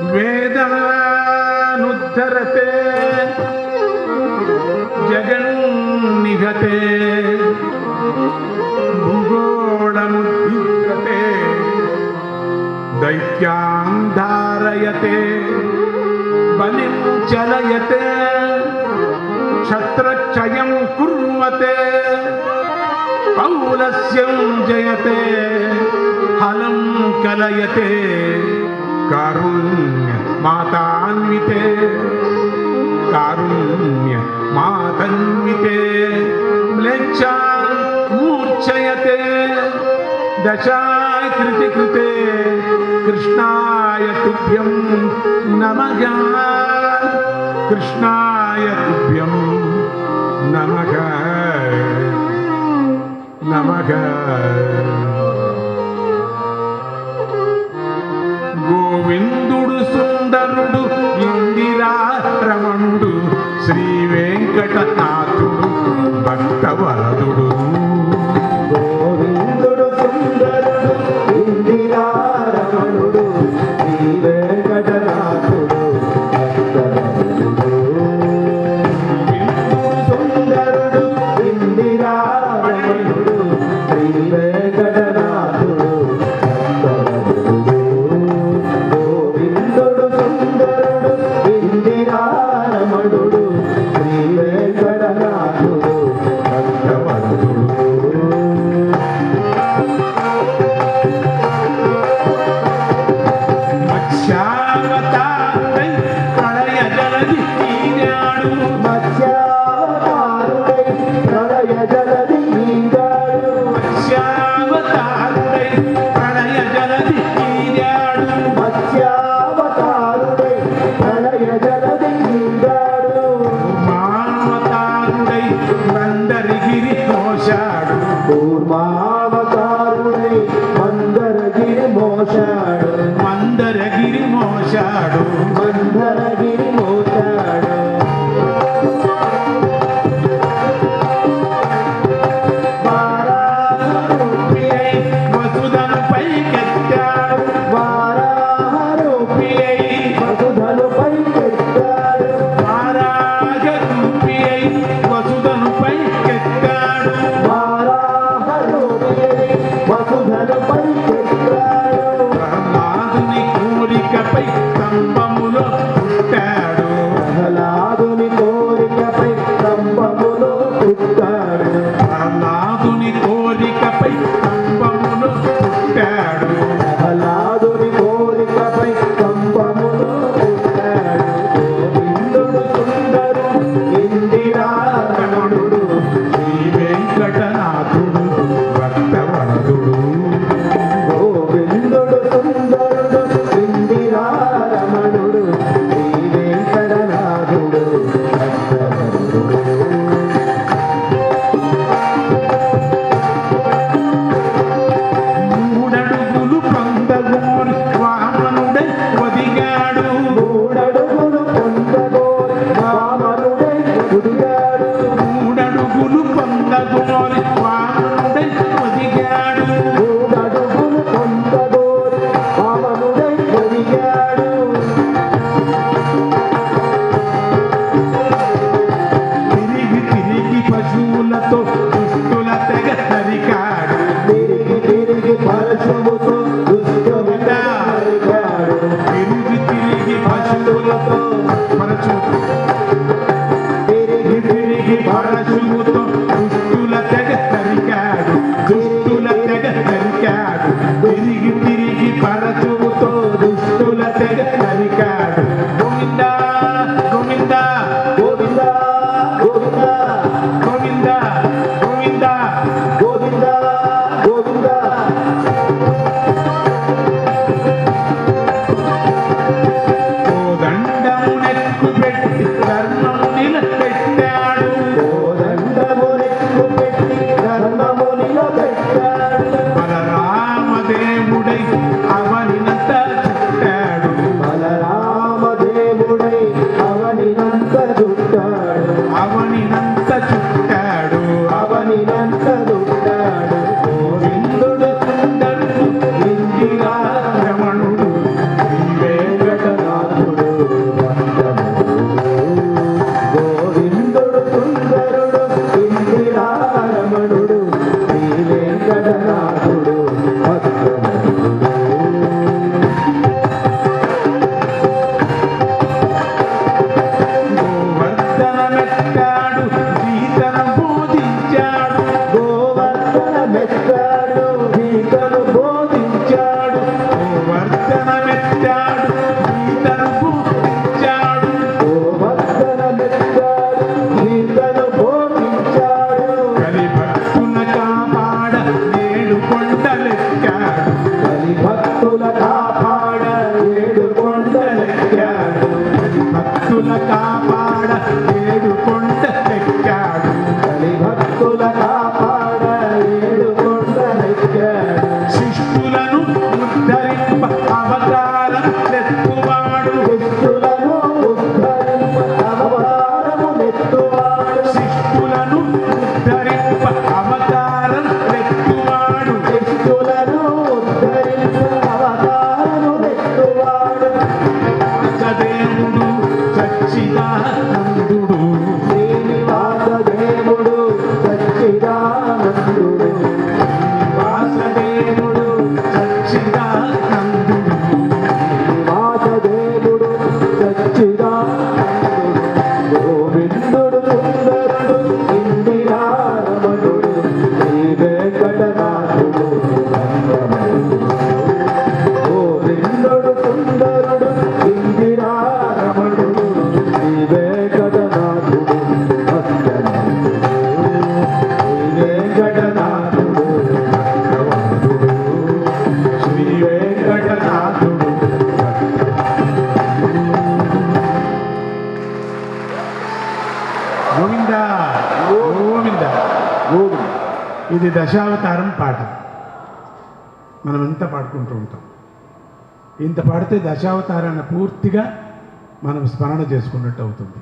वेदनानुद्धरते जगन्निघते भूगोळमुद्युक्ते दैत्यां धारयते बलिं चलयते क्षत्रक्षयं कुर्वते पौलस्यं जयते हलं कलयते కారుణ్య మాతాన్వితే కారుణ్య మాతన్వితే మ్లేచ్ఛాన్ మూర్ఛయతే దశాకృతి కృతే కృష్ణాయ తుభ్యం నమగ కృష్ణాయ తుభ్యం నమగ నమగ പാടും കൊണ്ടറവി ఉరుముతో దుస్తుల తెగ తరికాడు దుస్తుల తెగ తరికాడు తిరిగి తిరిగి పరచువుతో దుస్తుల తెగ తరికాడు గోవిందా గోవిందా గోవిందా గోవిందా గోవిందా. మూడు ఇది దశావతారం పాట మనం ఇంత పాడుకుంటూ ఉంటాం. ఇంత పాడితే దశావతారాన్ని పూర్తిగా మనం స్మరణ చేసుకున్నట్టు అవుతుంది.